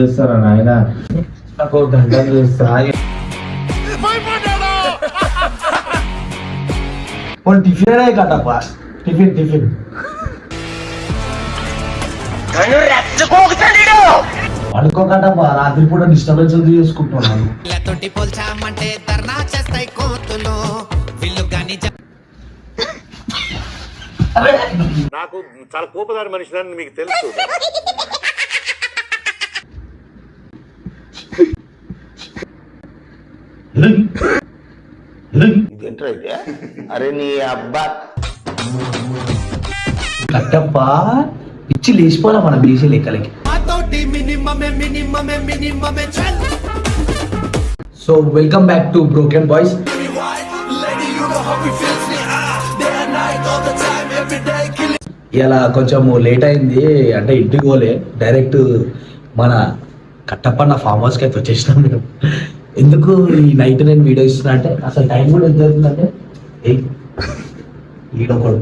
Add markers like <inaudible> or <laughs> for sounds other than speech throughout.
చేస్తారా నాయన? నాకు దండం చేస్తా. కొన్ని టిఫిన్ కట్టప్ప టిఫిన్ టిఫిన్. అనుకోకటప్ప రాత్రి పూట డిస్టర్బెన్స్ చేసుకుంటున్నాను తోటి పోల్చామంటే ధర్నా చేస్తాయి కోతులు. వీళ్ళు గాని నాకు చాలా కోపదారి మనిషిని మీకు తెలుసు. ఇదేంట్రా ఇది అరే నీ అబ్బా కట్టప్ప పిచ్చి లేచిపోలే మనం BC లెక్కలకి so welcome back to broken boys ఇలా కొంచెము లేట్ అయింది అంటే ఇంటికి పోలే. డైరెక్ట్ మన కట్టప్పన్న ఫామ్ హౌస్కి అయితే వచ్చేసినాం మేము. ఎందుకు ఈ నైట్ నేను వీడియో ఇస్తున్నా అంటే అసలు టైం కూడా ఎంత అవుతుందంటే ఎయిట్ ఈడొకడు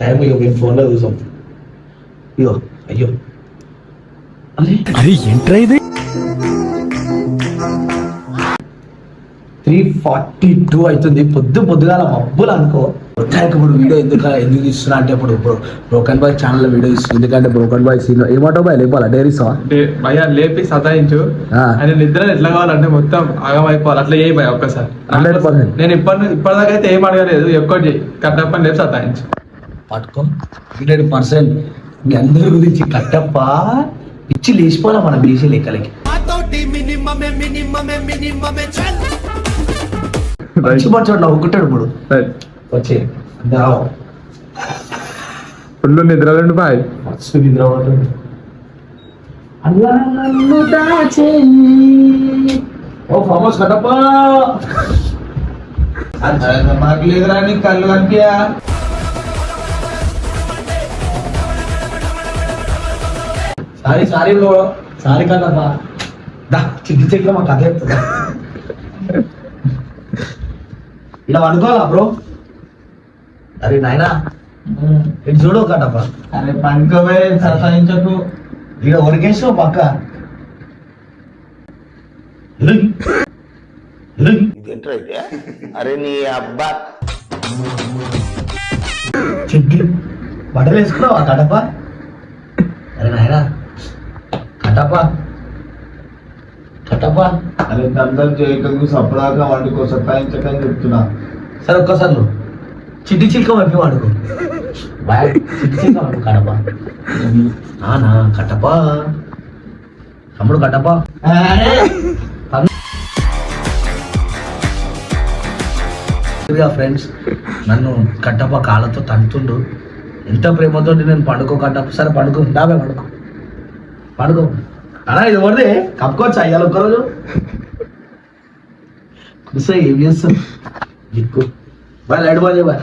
టైం ఇక మేము ఫోన్లో చూసాం. ఇగో అయ్యో. అరే. అరే ఏంట్రా ఇది? త్రీ ఫార్టీ టూ అవుతుంది. పొద్దు పొద్దుగాల మబ్బులు అనుకో. మొత్తానికి ఇప్పుడు వీడియో ఎందుకు ఎందుకు ఇస్తున్నా అంటే ఇప్పుడు బ్రోకన్ బాయ్ ఛానల్ వీడియో ఇస్తుంది ఎందుకంటే బ్రోకన్ బాయ్ సీన్ ఏమంటావు బాయ్? లేపాలా? డైరీసా అంటే భయ లేపి సతాయించు. ఆయన నిద్ర ఎట్లా కావాలంటే మొత్తం ఆగమైపోవాలి అట్లా చేయి భయ ఒక్కసారి. 100%. నేను ఇప్పటి ఇప్పటిదాకా అయితే ఏం అడగలేదు. ఎక్కువ చేయి? కట్టప్పని లేపి సతాయించు. పట్టుకో. Hundred percent. మీ అందరి గురించి కట్టప్ప. పిచ్చి లేచిపోలే మన బీసీ లెక్కలకి? తోటి మినిమమే మినిమమే మినిమమే చల్. మంచి మంచి నవ్వుకుంటాడు ఇప్పుడు. వచ్చే రావు ఫుల్ నిద్రలండి బాయ్. మస్తు నిద్ర పడుతుంది. అల్లా నన్ను దాచేయి ఓ ఫామస్ కట్టప్ప. మాకు లేదురా నీకు కళ్ళు కనిపించా sorry sorry bro. Sorry Kattappa దా చిక్కి చిక్కి మా కథ చెప్తుందా <laughs> ఇలా అనుకోవాలా బ్రో? అరే నాయనా ఇటు చూడు కట్టప్ప అరే పనుకోవే సతాయించకు. ఇక ఉరికేసావు పక్క. అరే నీ అబ్బా. చిక్కి బట్టలు వేసుకున్నావా కట్టప్ప అరే నాయనా కట్టప్ప కట్టప్ప అరే దండం చేయటకు సపడాగా వండుకో సతాయించకని చెప్తున్నా. సరే ఒక్కసారి చిట్టి చిక్క వైపు వాడుకో. చిట్టి వైపు కడప. నానా కట్టప. తమ్ముడు కట్టప. ఫ్రెండ్స్ నన్ను కట్టప కాళ్ళతో తంతుండు. ఎంత ప్రేమతో నేను పండుకో కట్టప. సరే పండుకో. డాబే పండుకో. పండుకో. అలా ఇది పడితే కప్పుకోవచ్చు? అయ్యాలి ఒక్కరోజు. కుసా ఏం చేస్తాం దిక్కు. Boy light boy boy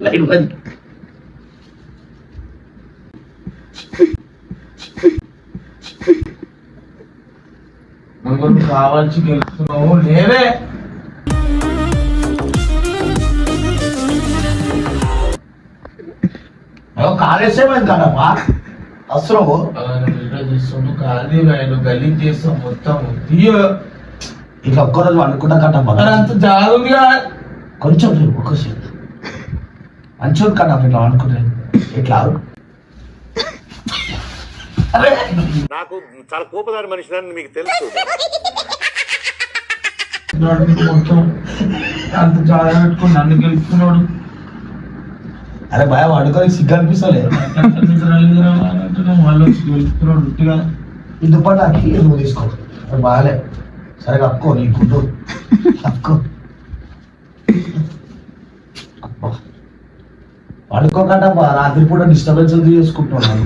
light boy నువ్వు కావాల్సి గెలుస్తున్నావు నేనే కాలేసేమైంది కదమ్మా వీడియో చేస్తాను ఖాళీ గలీజ్ చేస్తాం మొత్తం ఒక్కరోజు వండుకుంటా కట్టమ్మా. అంత జాగుగా కొంచెం సేపు ఒక్కసేపు మంచిగా కట్టమ్మ ఇట్లా వండుకుంటే ఇట్లా అరే! నాకు చాలా కోపదారి మనిషిని మీకు తెలుసు. మొత్తం. అంత జాగా పెట్టుకుని నన్ను గెలుపుకున్నాడు. అరే భయ వండుకొని సిగ్గు అనిపిస్తలే. వచ్చి గెలుపుకున్నాడు నాకు ఇయ్యి, నువ్వు తీసుకో. బాగాలే సరే కప్పుకో నీ గుడ్డు కప్పుకో అబ్బా. పడుకోకటమ్మా రాత్రి పూట డిస్టర్బెన్స్ చేసుకుంటున్నాను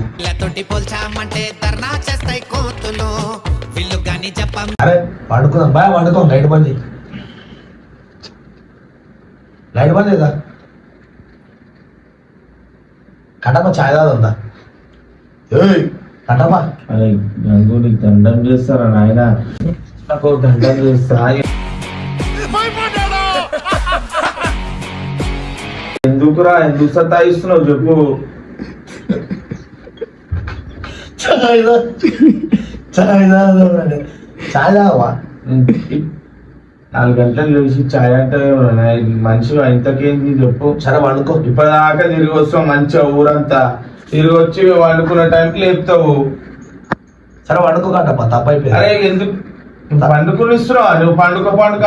అరే పడుకుందాం. బాయ్ పడుకో లైట్ బంద్ చేయి. లైట్ బంద్ చేద్దా. కటమ్మ ఛాయ్ తాగుందా ఏయ్ కటమ్మ అరే గంగు నీకు దండం చేస్తారా నాయన? నాకు దండం చేస్తా. ఎందుకురా ఎందుకు సతాయిస్తున్నావు చెప్పు. చాయ్ తాగవా నాలుగు గంటలు లేచి చాయ్ అంటే మనిషి ఇంతకేంది చెప్పు. సరే వండుకో. ఇప్పటిదాకా తిరిగి వస్తాం మంచిగా ఊరంతా. తిరిగి వచ్చి వండుకున్న టైంకి లేపుతావు. సరే వండుకో కట్టప్ప తప్పైపోయింది అరే ఎందుకు? పండుకుని ఇస్తున్నావా? నువ్వు పండుగ పండుగ?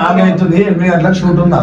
నాలుగు అవుతుంది. ఎనిమిది గంటలకు షూట్ ఉందా?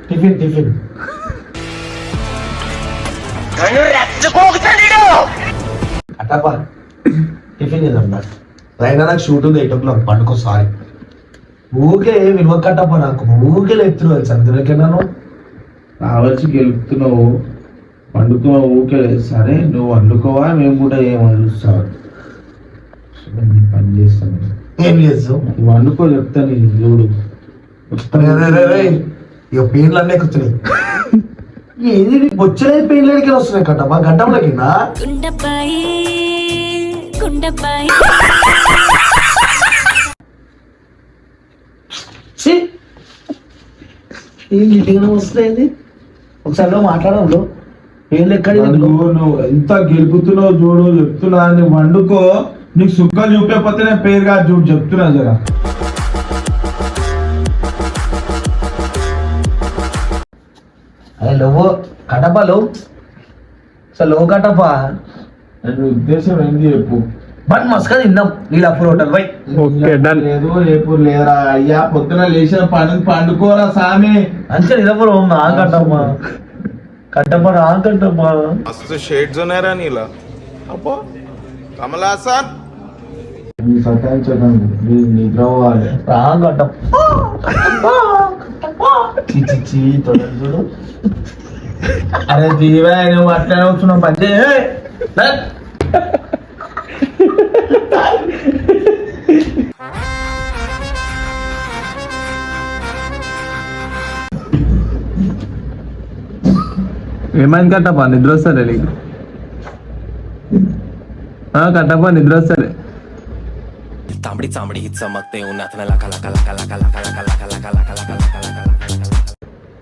Tiffin tiffin. టిఫిన్ చేద్దాం రైనా నాకు షూట్ ఉంది ఎయిట్ ఓ క్లాక్. పండుకో సారీ. ఊకే విలువ కట్టప్ప నాకు. ఊకే లేపుతున్నావు తెలుసా? అందులోకెన్నాను రావచ్చు గెలుపుతున్నావు. వండుకో ఊకే సరే నువ్వు వండుకోవా? మేము కూడా ఏం వండుస్తావు పని చేస్తాను. ఏం చేస్తావు? నువ్వు వండుకో చెప్తా నీ చూడు. ఇక పెయిన్లు అన్నీ ఎక్కుతున్నాయి ఏది వచ్చే పెయిన్లు ఎడికి వస్తున్నాయి గడ్డంలోకి గుండెపై ఛీ! ఏం గిట్టిగా వస్తుంది ఒకసారి నువ్వు మాట్లాడవు పెయిన్లు ఎక్కడ నువ్వు ఎంత గెలుపుతున్నావు చూడు చెప్తున్నా నువ్వు వండుకో. నీకు సుక్కలు చూపేపోతే నేను పేరు కాదు చూడు చెప్తున్నా జరా. అదే నువ్వు కడపలు సో నువ్వు కడప ఉద్దేశం ఏంది చెప్పు. బట్ మస్కా తిందాం అప్పుడు హోటల్ పై లేదు రేపు లేదా అయ్యా పొద్దున లేచిన పని పండుకోరా సామి. అంతే లీలాపూర్ ఉన్నా ఆగట్టమ్మా కట్టమ్మ ఆగట్టమ్మా అసలు షేడ్స్ ఉన్నాయరా నీలా. అబ్బో కమలా సార్ మీ సతాయించకండి మీ నిద్ర రాగట్టం రా కట్టప్ప చి చి చి తొడలు చూడు అరే జీవా నువ్వు అట్లనే వస్తున్నావు పని చేయి. ఏయ్! లే. ఏమైంది కట్టప్ప నిద్ర వస్తాలే నీకు ఆ, కట్టప్ప నిద్ర వస్తాలే तांबडी चांबडी चमकते उन्हात लका लका लका लका लका लका लका लका लका लका लका लका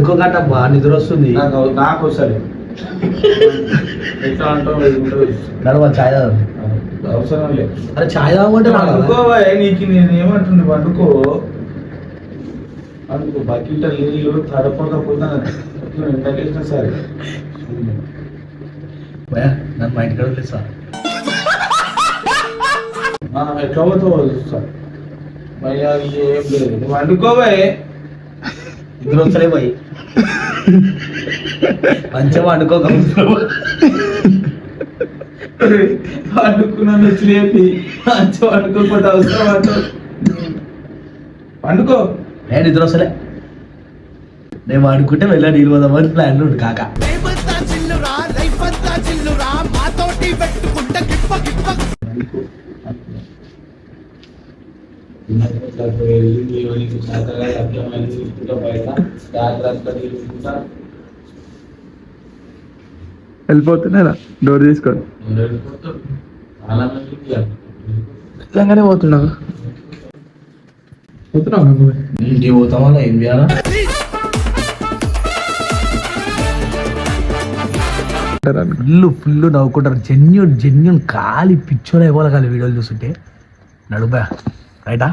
పడుకోగట్టబ్బా నిద్ర వస్తుంది. నాకు వస్తుంది. ఎట్లా అంటావు? అవసరం లేదు. అరే చాయ్ తాగమంటే పండుకోవా నీకు నేను ఏమంటుంది? పండుకో అందుకు బకెట్ నీళ్ళు తడపకపోతాను సరే. నన్ను మా ఇంటికాడ లేదు సార్ ఎట్లా పోతావు సార్? ఏం లేదు. వండుకోవే ఇందులో వస్తాయి మంచిగా వండుకో వండుకున్నాను వచ్చి లేపి మంచి వండుకోకపోతే అవసరం అంటావు వండుకో. నేను నిద్ర వస్తలే. నేను వండుకుంటే వెళ్ళా నీళ్ళు పోదామని ప్లాన్ ఉంది కాక. చిల్లురా మాతోటి పెట్టుకుంటే గిప్ప గిప్ప వెళ్ళిపోతున్నారా? డోర్ తీసుకొని నిజంగానే పోతున్నా పోతున్నావు నువ్వు? ఇంటికి పోతామా ఏం చేయాలా? ఫుల్ ఫుల్ నవ్వుకుంటారు. జెన్యున్ జెన్యున్ ఖాళీ పిచ్చోలు ఇవ్వాలి ఖాళీ వీడియోలు చూస్తుంటే. నడుపా రైటా?